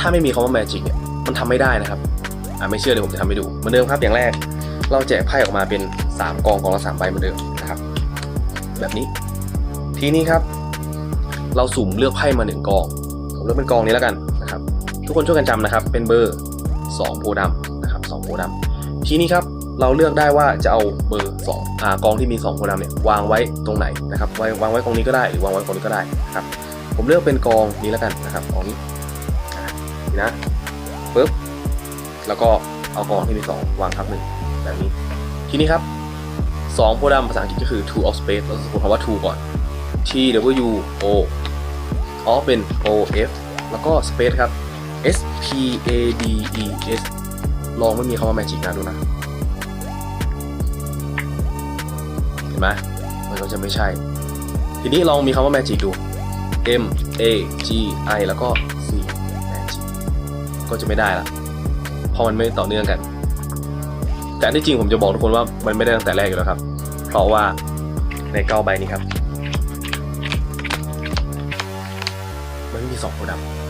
ถ้าไม่มีคำว่า magic เนี่ยมันทำไม่ได้นะครับอ่าไม่เชื่อเดี๋ยวผมจะทำให้ดูเหมือนเดิมครับอย่างแรก เราแจกไพ่ออกมาเป็น 3 กองกองละ3ใบเหมือนเดิมนะครับ แบบนี้ ทีนี้ครับ เราสุ่มเลือกไพ่มา1กองผมเลือกเป็นกองนี้แล้วกันนะครับ ทุกคนช่วยกันจำนะครับ เป็นเบอร์2โพธิ์ดำนะครับ2โพธิ์ดำทีนี้ครับเราเลือกได้ว่าจะเอาเบอร์2อ่ากองที่มี2โพธิ์ดำเนี่ยวางไว้ตรงไหนนะครับไว้วางไว้กองนี้ก็ได้หรือวางไว้กองนี้ก็ได้นะครับผมเลือกเป็นกองนี้แล้วกันนะครับกองนี้ นะปึ๊บแล้วก็เอากองที่มีสองวางทับหนึ่งแบบนี้ ทีนี้ครับสองโพธิ์ดำภาษาอังกฤษก็คือ two of space เราสะกดคำว่า two ก่อน T W O off เป็น O F แล้วก็ space ครับ S P A D E S ลองไม่มีคำว่า magic นะดูนะ เห็นไหมมันก็จะไม่ใช่ ทีนี้ลองมีคำว่า magic ดู M A G I แล้วก็ ก็จะไม่ได้ละเพราะมันไม่ต่อเนื่องกัน แต่อันที่จริงผมจะบอกทุกคนว่ามันไม่ได้ตั้งแต่แรกอยู่แล้วครับ เพราะว่าในเก้าใบนี้ครับ มันไม่มีสองโพธิ์ดำ